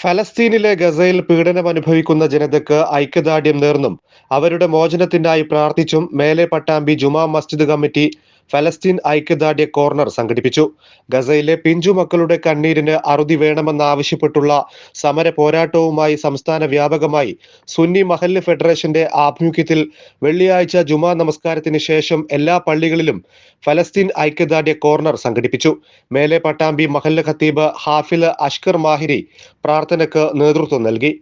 ഫലസ്തീനിലെ ഗസയിൽ പീഡനം അനുഭവിക്കുന്ന ജനതയ്ക്ക് ഐക്യദാർഢ്യം നേർന്നും അവരുടെ മോചനത്തിനായി പ്രാർത്ഥിച്ചും മേലെ പട്ടാമ്പി ജുമാ മസ്ജിദ് കമ്മിറ്റി ഫലസ്തീൻ ഐക്യദാർഢ്യ കോർണർ സംഘടിപ്പിച്ചു. ഗസയിലെ പിഞ്ചു മക്കളുടെ കണ്ണീരിന് അറുതി വേണമെന്നാവശ്യപ്പെട്ടുള്ള സമര പോരാട്ടവുമായി സംസ്ഥാന വ്യാപകമായി സുന്നി മഹല്ല് ഫെഡറേഷന്റെ ആഭിമുഖ്യത്തിൽ വെള്ളിയാഴ്ച ജുമാ നമസ്കാരത്തിന് ശേഷം എല്ലാ പള്ളികളിലും ഫലസ്തീൻ ഐക്യദാർഢ്യ കോർണർ സംഘടിപ്പിച്ചു. മേലെ പട്ടാമ്പി മഹല്ല് ഖത്തീബ് ഹാഫിൽ അഷ്കർ മാഹിരി പ്രാർത്ഥനയ്ക്ക് നേതൃത്വം നൽകി.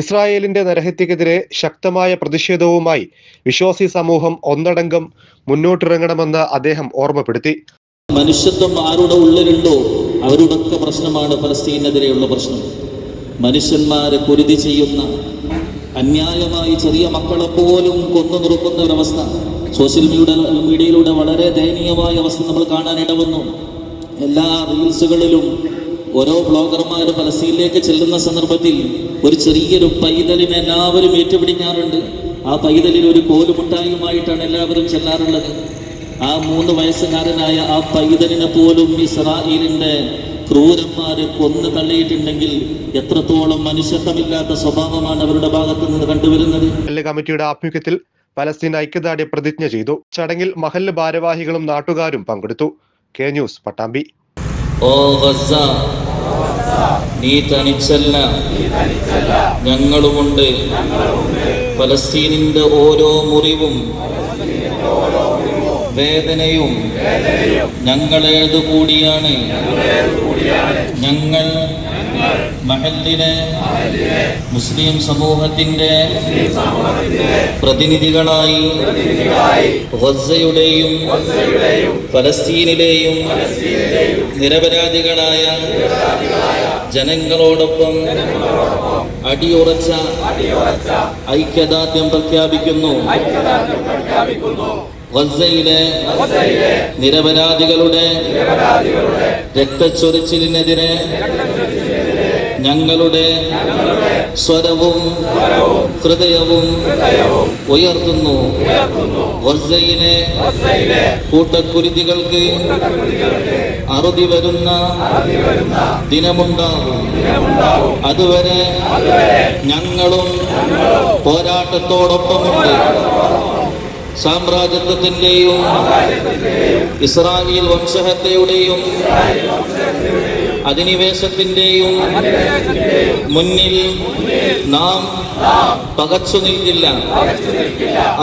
ഇസ്രായേലിന്റെ നരഹത്യക്കെതിരെ ശക്തമായ പ്രതിഷേധവുമായി വിശ്വാസി സമൂഹം ഒന്നടങ്കം മുന്നോട്ടിറങ്ങണമെന്ന് അദ്ദേഹം ഓർമ്മപ്പെടുത്തി. മനുഷ്യത്വം ആരുടെ ഉള്ളിലുണ്ടോ അവരുടൊക്കെ പ്രശ്നമാണ് ഫലസ്തീനെതിരെയുള്ള പ്രശ്നം. മനുഷ്യന്മാരെ കുരുതി ചെയ്യുന്ന അന്യായമായി ചെറിയ മക്കളെ പോലും കൊന്നു നിറുക്കുന്ന ഒരവസ്ഥ സോഷ്യൽ മീഡിയ മീഡിയയിലൂടെ വളരെ ദയനീയമായ അവസ്ഥ നമ്മൾ കാണാൻ ഇടവന്നു എല്ലാ റീൽസുകളിലും ഓരോ ബ്ലോഗർമാർ പലസ്തീനിലേക്ക് ചെല്ലുന്ന സന്ദർഭത്തിൽ ഒരു ചെറിയൊരു പൈതലിനെ എല്ലാവരും ഏറ്റുപിടിക്കാറുണ്ട്. ആ പൈതലിൽ ഒരു കോലുമുട്ടായുമായിട്ടാണ് എല്ലാവരും ചെല്ലാറുള്ളത്. ആ മൂന്ന് വയസ്സുകാരനായ ആ പൈതലിനെ പോലും ഇസ്രായേലിന്റെ ക്രൂരന്മാര് കൊന്നു തള്ളിയിട്ടുണ്ടെങ്കിൽ എത്രത്തോളം മനുഷ്യത്വമില്ലാത്ത സ്വഭാവമാണ് അവരുടെ ഭാഗത്ത് നിന്ന് കണ്ടുവരുന്നത് കമ്മിറ്റിയുടെ ആഭിമുഖ്യത്തിൽ പലസ്തീൻ ഐക്യദാർഢ്യ പ്രതിജ്ഞ ചെയ്തു. ചടങ്ങിൽ മഹല്ല് ഭാരവാഹികളും നാട്ടുകാരും പങ്കെടുത്തു. K News Pattambi. ഓ ഗസ നീ തനിച്ചല്ല. ഞങ്ങളുമുണ്ട്. ഫലസ്തീനിന്റെ ഓരോ മുറിവും വേദനയും ഞങ്ങളേതുകൂടിയാണ് ഞങ്ങൾ മഹലിനെ മുസ്ലിം സമൂഹത്തിന്റെ പ്രതിനിധികളായി ഗസയുടെയും ഫലസ്തീനിലെയും നിരപരാധികളായ ജനങ്ങളോടൊപ്പം അടിയുറച്ച ഐക്യദാർഢ്യം പ്രഖ്യാപിക്കുന്നു. ഗസയിലെ നിരപരാധികളുടെ രക്തച്ചൊരിച്ചിലിനെതിരെ ഞങ്ങളുടെ സ്വരവും ഹൃദയവും ഉയർത്തുന്നു. ഗസയിലെ കൂട്ടക്കുരുതികൾക്ക് അറുതി വരുന്ന ദിനമുണ്ടാകും. അതുവരെ ഞങ്ങളും പോരാട്ടത്തോടൊപ്പമുണ്ട്. സാമ്രാജ്യത്വത്തിന്റെയും ഇസ്രായേൽ വംശഹത്യയുടെയും അധിനിവേശത്തിന്റെയും മുന്നിൽ നാം പകച്ചു നിൽക്കില്ല.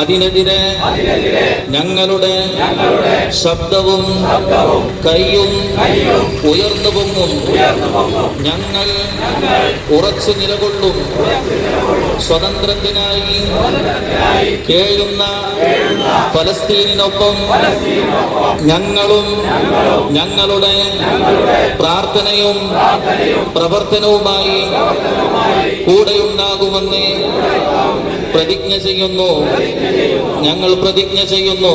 അതിനെതിരെ ഞങ്ങളുടെ ശബ്ദവും കൈയും ഉയർന്നു പൊങ്ങും. ഞങ്ങൾ ഉറച്ചു നിലകൊള്ളും. സ്വതന്ത്രത്തിനായി കേഴുന്ന ഫലസ്തീനിനൊപ്പം ഞങ്ങളും ഞങ്ങളുടെ പ്രാർത്ഥനയും പ്രവർത്തനവുമായി കൂടെയുണ്ടാകുമെന്ന് പ്രതിജ്ഞ ചെയ്യുന്നു. ഞങ്ങൾ പ്രതിജ്ഞ ചെയ്യുന്നു.